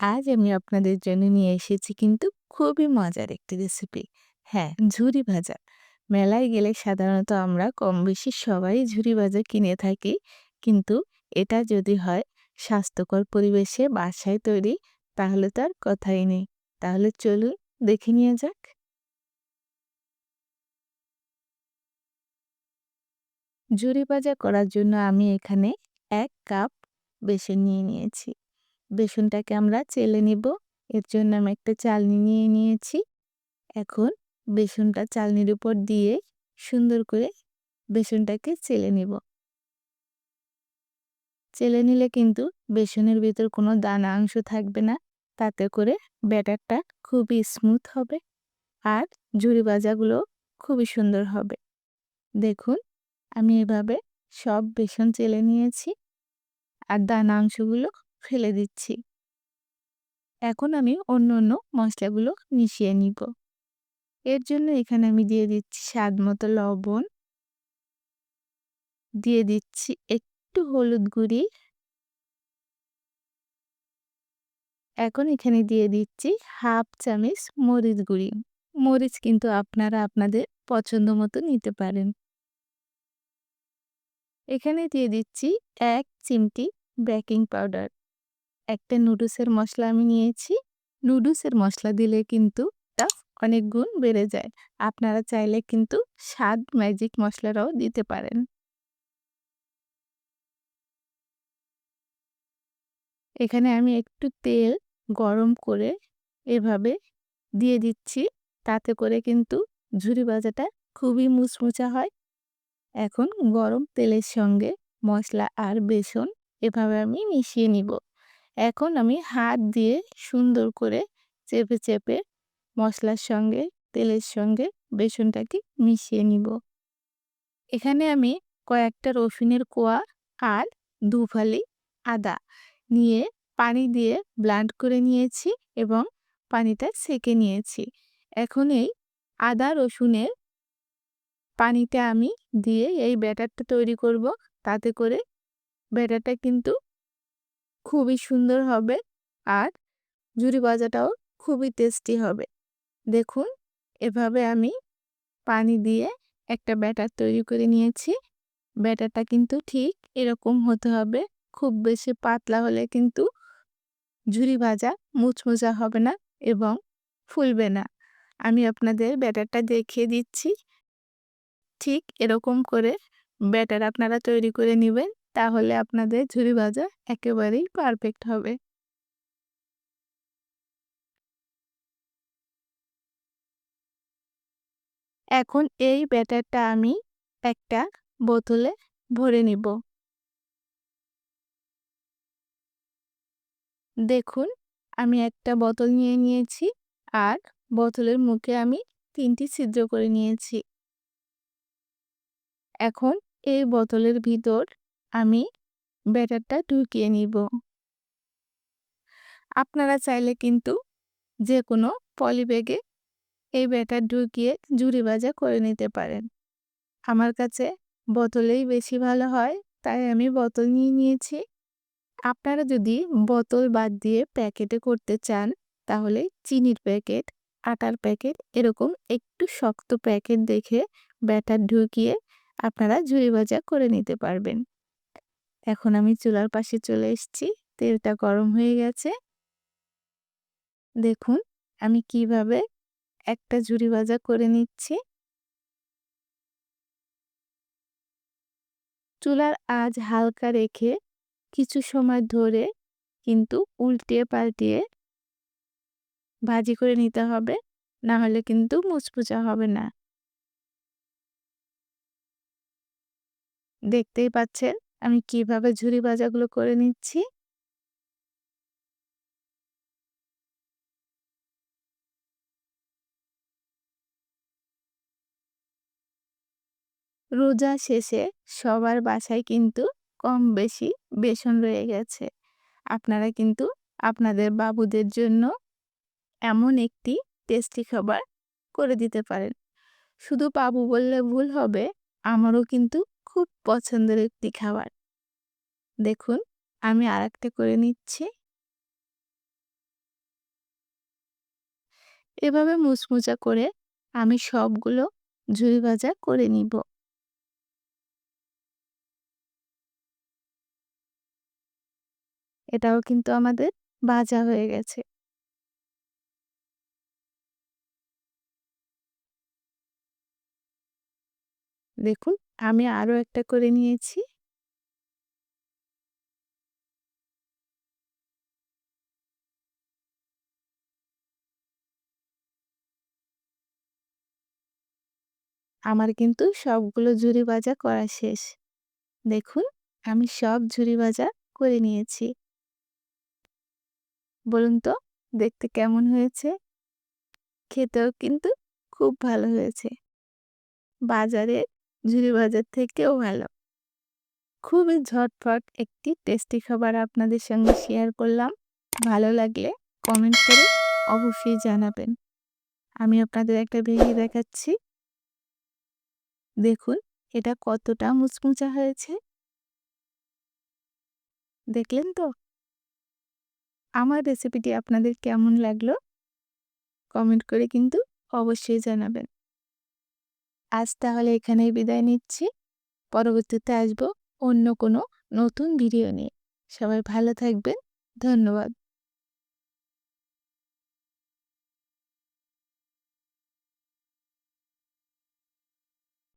আজ আমি আপনাদের জন্য নিয়ে এসেছি কিন্তু খুবই মজার একটি রেসিপি। হ্যাঁ, ঝুরি ভাজা। মেলায় গেলে সাধারণত আমরা কম বেশি সবাই ঝুরি ভাজা কিনে থাকি। কিন্তু এটা যদি হয় স্বাস্থ্যকর পরিবেশে বাসায় তৈরি তাহলে তো আর কথাই নেই। তাহলে চলুন দেখে নিয়ে যাক। ঝুরি ভাজা করার জন্য আমি এখানে এক কাপ বেসন নিয়ে নিয়েছি। বেসনটাকে আমরা চেলে নিব। এর জন্য আমি একটা চালনি নিয়ে নিয়েছি। এখন বেসনটা চালনির উপর দিয়ে সুন্দর করে বেসনটাকে চেলে নিব। চেলে নিলে কিন্তু বেসনের ভিতর কোনো দানা অংশ থাকবে না। তাতে করে ব্যাটারটা খুবই স্মুথ হবে আর ঝুরি ভাজাগুলো খুবই সুন্দর হবে। দেখুন, আমি এভাবে সব বেসন চেলে নিয়েছি। আর দানা অংশগুলো ফেলে দিচ্ছি। এখন আমি অন্য অন্য মশলাগুলো মিশিয়ে নিব। এর জন্য এখানে আমি দিয়ে দিচ্ছি স্বাদ মতো লবণ। দিয়ে দিচ্ছি একটু হলুদ গুঁড়ি। এখন এখানে দিয়ে দিচ্ছি হাফ চামচ মরিচ গুঁড়ি। মরিচ কিন্তু আপনারা আপনাদের পছন্দ মতো নিতে পারেন। এখানে দিয়ে দিচ্ছি এক চিমটি বেকিং পাউডার। একটা নুডলসের মশলা আমি নিয়েছি। নুডলসের মশলা দিলে কিন্তু তা অনেক গুণ বেড়ে যায়। আপনারা চাইলে কিন্তু স্বাদ ম্যাজিক মশলাটাও দিতে পারেন। এখানে আমি একটু তেল গরম করে এভাবে দিয়ে দিচ্ছি। তাতে করে কিন্তু ঝুরি ভাজাটা খুবই মুচমুচা হয়। এখন গরম তেলের সঙ্গে মশলা আর বেসন এভাবে আমি মিশিয়ে নিব। এখন আমি হাত দিয়ে সুন্দর করে চেপে চেপে মশলার সঙ্গে, তেলের সঙ্গে বেসনটাকে মিশিয়ে নিব। এখানে আমি কয়েকটা রসুনের কোয়া আর দুফালি আদা নিয়ে পানি দিয়ে ব্লান্ড করে নিয়েছি এবং পানিটা সেকে নিয়েছি। এখন এই আদা, রসুনের পানিটা আমি দিয়ে এই ব্যাটারটা তৈরি করব। তাতে করে ব্যাটারটা কিন্তু খুবই সুন্দর হবে আর ঝুরি ভাজাটাও খুবই টেস্টি হবে। দেখুন, এভাবে আমি পানি দিয়ে একটা ব্যাটার তৈরি করে নিয়েছি। ব্যাটারটা কিন্তু ঠিক এরকম হতে হবে, খুব বেশি পাতলা হলে কিন্তু ঝুরি ভাজা মুচমুচা হবে না এবং ফুলবে না। আমি আপনাদের ব্যাটারটা দেখিয়ে দিচ্ছি। ঠিক এরকম করে ব্যাটার আপনারা তৈরি করে নেবেন। তাহলে আপনাদের ঝুরি ভাজা একেবারেই পারফেক্ট হবে। এখন এই ব্যাটারটা আমি একটা বোতলে ভরে নিব। দেখুন, আমি একটা বোতল নিয়ে নিয়েছি আর বোতলের মুখে আমি তিনটি ছিদ্র করে নিয়েছি। এখন এই বোতলের ভিতর আমি ব্যাটারটা ঢুকিয়ে নিব। আপনারা চাইলে কিন্তু যে কোনো পলিব্যাগে এই ব্যাটার ঢুকিয়ে জুড়ি ভাজা করে নিতে পারেন। আমার কাছে বোতলেই বেশি ভালো হয়, তাই আমি বোতল নিয়ে নিয়েছি। আপনারা যদি বোতল বাদ দিয়ে প্যাকেটে করতে চান, তাহলে চিনির প্যাকেট, আটার প্যাকেট এরকম একটু শক্ত প্যাকেট দেখে ব্যাটার ঢুকিয়ে আপনারা ঝুড়ি ভাজা করে নিতে পারবেন। এখন আমি চুলার পাশে চলে এসেছি। তেলটা গরম হয়ে গেছে। দেখুন, আমি কীভাবে একটা ঝুড়ি ভাজা করে নিচ্ছি। চুলার আজ হালকা রেখে কিছু সময় ধরে কিন্তু উল্টিয়ে পাল্টিয়ে ভাজি করে নিতে হবে। না হলে কিন্তু মুচমুচা হবে না। দেখতেই পাচ্ছেন? আমি কীভাবে ঝুরি ভাজাগুলো করে নিচ্ছি? রোজা শেষে সবার বাসায় কিন্তু কম বেশি বেসন রয়ে গেছে। আপনারা কিন্তু আপনাদের বাবুদের জন্য এমন একটি টেস্টি খাবার করে দিতে পারেন। শুধু বাবু বললে ভুল হবে, আমারও কিন্তু খুব পছন্দের একটি খাবার। দেখুন, আমি আর একটা করে নিচ্ছি। এভাবে মুচমুচা করে আমি সবগুলো ঝুরি ভাজা করে নিব। এটাও কিন্তু আমাদের ভাজা হয়ে গেছে। দেখুন, আমি আরও একটা করে নিয়েছি। আমার কিন্তু সবগুলো ঝুরি ভাজা করা শেষ। দেখুন, আমি সব ঝুরি ভাজা করে নিয়েছি। বলুন তো, দেখতে কেমন হয়েছে? খেতেও কিন্তু খুব ভালো হয়েছে। বাজারে ঝুরি বাজার থেকেও ভালো। খুবই ঝটফট একটি টেস্টি খাবার আপনাদের সঙ্গে শেয়ার করলাম। ভালো লাগলে কমেন্ট করে অবশ্যই জানাবেন। আমি আপনাদের একটা ভেঙে দেখাচ্ছি। দেখুন, এটা কতটা মুচমুচা হয়েছে। দেখলেন তো? আমার রেসিপিটি আপনাদের কেমন লাগল? কমেন্ট করে কিন্তু অবশ্যই জানাবেন। আজ তাহলে এখানেই বিদায় নিচ্ছি। পরবর্তীতে আসব অন্য কোনো নতুন ভিডিও নিয়ে। সবাই ভালো থাকবেন। ধন্যবাদ।